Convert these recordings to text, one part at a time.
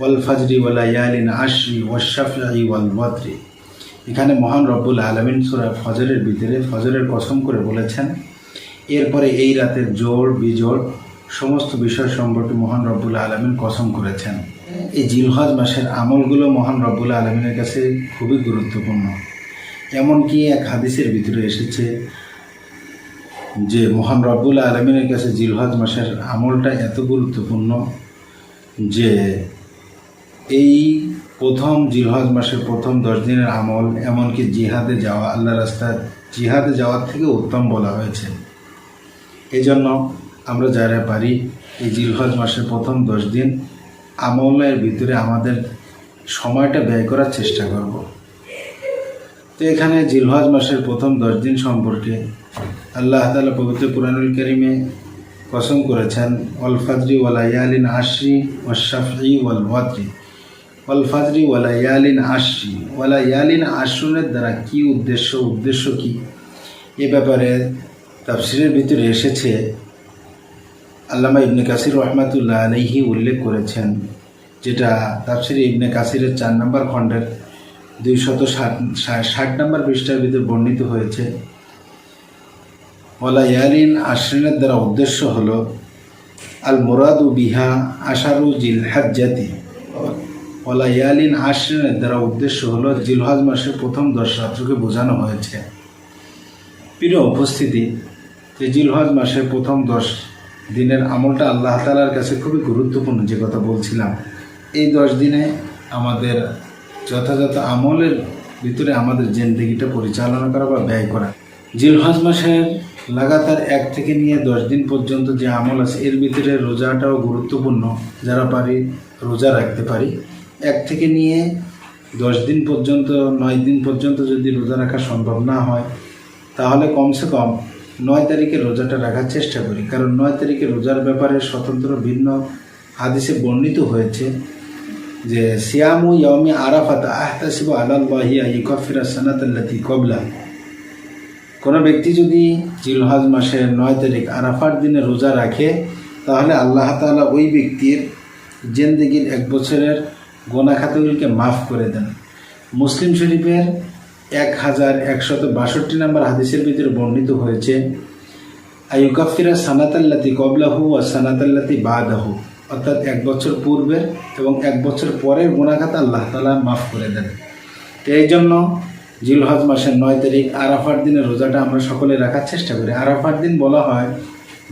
ওয়াল ফাজরি আশরি ওয়াশাফি ওয়াল এখানে মহান রব্বুল আলমিন সুরা ফজরের ভিতরে ফজরের কসম করে বলেছেন, এরপরে এই রাতের জোর বিজোড় সমস্ত বিষয় সম্পর্কে মহান রব্বুল আলমিন কসম করেছেন। এই জিলহজ মাসের আমলগুলো মহান রব্বুল আলমিনের কাছে খুবই গুরুত্বপূর্ণ। এমনকি এক হাদিসের ভিতরে এসেছে যে মহান রব্বুল আলমিনের কাছে জিলহজ মাসের আমলটা এত গুরুত্বপূর্ণ যে এই প্রথম জিলহজ মাসের প্রথম দশ দিনের আমল, এমনকি জিহাদে যাওয়া, আল্লাহ রাস্তায় জিহাদে যাওয়ার থেকে উত্তম বলা হয়েছে। এই জন্য আমরা যারা পারি এই জিলহজ মাসের প্রথম দশ দিন আমলের ভিতরে আমাদের সময়টা ব্যয় করার চেষ্টা করব। তো এখানে জিলহজ মাসের প্রথম দশ দিন সম্পর্কে আল্লাহ তালা পবিত্র কুরআনুল করিমে কসম করেছেন, ওয়াল ফাজরি ওয়ালা ইয়ালিন আশরি ওয়াশাফি ওয়াল ওয়াল ওয়ালা ইয়ালিন আশরি। ওয়ালা ইয়ালিন আশরুনের দ্বারা কি উদ্দেশ্য উদ্দেশ্য কি? এ ব্যাপারে তাফসিরের ভিতরে এসেছে। আল্লামা ইবনে কাসির রহমাতুল্লাহ আলহি উল্লেখ করেছেন, যেটা তাফসির ইবনে কাসিরের চার নম্বর খণ্ডের দুইশত ষাট ষাট নম্বর পৃষ্ঠার ভিতরে বর্ণিত হয়েছে। ওয়ালা ইয়ালিন আশ্রিনের দ্বারা উদ্দেশ্য হলো, আল মুরাদু বিহা আশারু জিল হাজ্জাতি। ওলা ইয়ালিন আশ্রিনের দ্বারা উদ্দেশ্য হল জিলহাজ মাসের প্রথম দশ রাত্রকে বোঝানো হয়েছে। প্রিয় উপস্থিতি যে জিলহাজ মাসের প্রথম দশ দিনের আমলটা আল্লাহ তালার কাছে খুবই গুরুত্বপূর্ণ যে কথা বলছিলাম। এই দশ দিনে আমাদের যথাযথ আমলের ভিতরে আমাদের জেন্দিগিটা পরিচালনা করা বা ব্যয় করা। জিলহজ মাসের লাগাতার এক থেকে নিয়ে দশ দিন পর্যন্ত যে আমল আছে, এর ভিতরে রোজাটাও গুরুত্বপূর্ণ। যারা পারি, রোজা রাখতে পারি। এক থেকে নিয়ে দশ দিন পর্যন্ত, নয় দিন পর্যন্ত যদি রোজা রাখা সম্ভব না হয়, তাহলে কমসে কম নয় তারিখে রোজাটা রাখার চেষ্টা করি। কারণ নয় তারিখে রোজার ব্যাপারে স্বতন্ত্র ভিন্ন হাদিসে বর্ণিত হয়েছে যে, সিয়ামু ইয়মি আরাফাত আহতাসিব আলাল্লাহি আইকফিরা সানাতাল্লাতি কবলা কোনো ব্যক্তি যদি জিলহজ মাসের নয় তারিখ আরাফার দিনে রোজা রাখে, তাহলে আল্লাহ তাআলা ওই ব্যক্তির জেন্দেগির এক বছরের গোনা খাতাগুলিকে মাফ করে দেন। মুসলিম শরীফের এক হাজার একশত বাষট্টি নম্বর হাদিসের ভিতরে বর্ণিত হয়েছে আয়ুকাফিরা সানাতাল্লাতি কবলাহু আর সানাতাল্লাতি বাদাহু। অর্থাৎ এক বছর পূর্বের এবং এক বছর পরের গুণাখাত আল্লাহ তালা মাফ করে দেন। তো এই জন্য জিলহজ মাসের নয় তারিখ আরাফার দিনের রোজাটা আমরা সকলে রাখার চেষ্টা করি। আরাফার দিন বলা হয়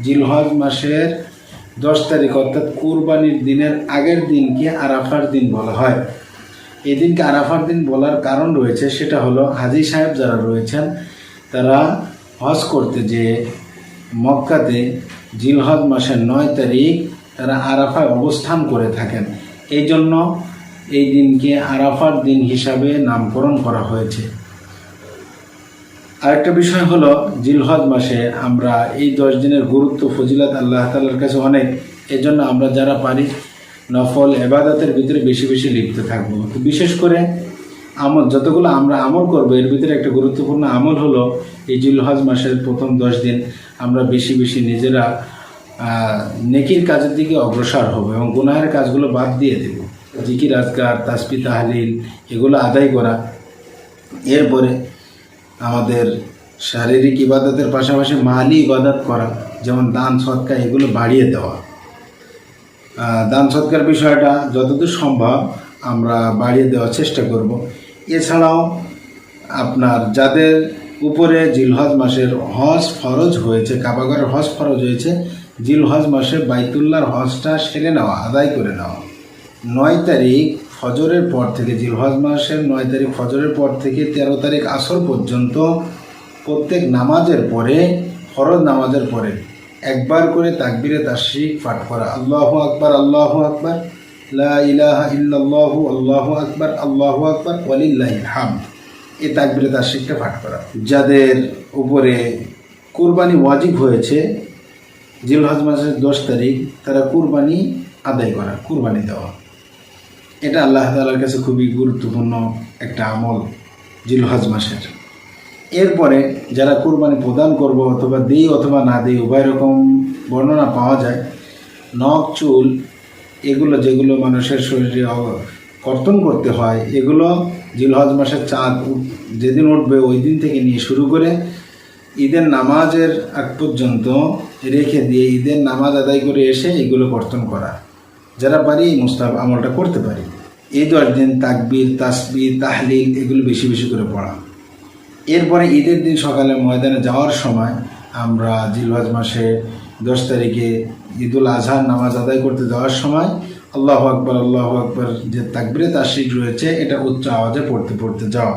জিলহজ মাসের দশ তারিখ অর্থাৎ কুরবানির দিনের আগের দিনকে আরাফার দিন বলা হয়। এই দিনকে আরাফার দিন বলার কারণ রয়েছে, সেটা হলো হাজি সাহেব যারা রয়েছেন, তারা হজ করতে যে মক্কাতে জিলহজ মাসের নয় তারিখ তারা আরাফায় অবস্থান করে থাকেন। এই জন্য এই দিনকে আরাফার দিন হিসাবে নামকরণ করা হয়েছে। আরেকটা বিষয় হলো, জিলহজ মাসে আমরা এই দশ দিনের গুরুত্ব, ফজিলাত আল্লাহ তালার কাছে অনেক। এজন্য আমরা যারা পারি, নফল, এবাদতের ভিতরে বেশি বেশি লিপ্ত থাকব। বিশেষ করে আমল, যতগুলো আমরা আমল করব, এর ভিতরে একটা গুরুত্বপূর্ণ আমল হলো এই জিলহজ মাসের প্রথম দশ দিন আমরা বেশি বেশি নিজেরা নেকির কাজের দিকে অগ্রসর হব এবং গুনাহের কাজগুলো বাদ দিয়ে দেব। জিকির, আজকার তাসপি তাহলিল, এগুলো আদায় করা। এরপরে আমাদের শারীরিক ইবাদতের পাশাপাশি মালি ইবাদত করা, যেমন দান সৎকা এগুলো বাড়িয়ে দেওয়া। দান, সৎকার বিষয়টা যতদূর সম্ভব আমরা বাড়িয়ে দেওয়ার চেষ্টা করব। এছাড়াও আপনার যাদের উপরে জিলহজ মাসের হজ ফরজ হয়েছে, কাবাগরের হজ ফরজ হয়েছে, জিলহজ মাসে বাইতুল্লাহর হজটা সেরে নেওয়া, আদায় করে নেওয়া। নয় তারিখ ফজরের পর থেকে, জিলহজ মাসের নয় তারিখ ফজরের পর থেকে তেরো তারিখ আসর পর্যন্ত প্রত্যেক নামাজের পরে, ফরজ নামাজের পরে একবার করে তাকবিরে তাশরিক পাঠ করা। আল্লাহ আকবার, আল্লাহু আকবার, লা ইলাহা আল্লাহু আকবার আল্লাহু আকবার, ওয়ালিল্লাহিল হামদ। এই তাকবিরে তাশরিকটা পাঠ করা। যাদের উপরে কুরবানি ওয়াজিব হয়েছে, জিলহজ মাসের দশ তারিখ, তারা কুরবানি আদায় করা, কুরবানি দেওয়া। এটা আল্লাহ তালার কাছে খুবই গুরুত্বপূর্ণ একটা আমল জিলহজ মাসের। এরপরে যারা কুরবানি প্রদান করব অথবা দিই অথবা না দিই, উভয় রকম বর্ণনা পাওয়া যায়। নখ, চুল, এগুলো যেগুলো মানুষের শরীরে কর্তন করতে হয়, এগুলো জিলহজ মাসের চাঁদ যেদিন উঠবে ওই দিন থেকে নিয়ে শুরু করে ঈদের নামাজের আগ পর্যন্ত রেখে দিয়ে ঈদের নামাজ আদায় করে এসে এগুলো কর্তন করা। যারা পারি এই মুস্তাব আমলটা করতে পারি। এই দশ দিন তাকবির তাসবির তাহলিল এগুলো বেশি বেশি করে পড়া। এরপরে ঈদের দিন সকালে ময়দানে যাওয়ার সময় আমরা জিলহজ মাসে দশ তারিখে ঈদুল আজহার নামাজ আদায় করতে যাওয়ার সময় আল্লাহ আকবর আল্লাহ আকবর যে তাকবিরে তাশরিক রয়েছে, এটা উচ্চ আওয়াজে পড়তে পড়তে যাওয়া।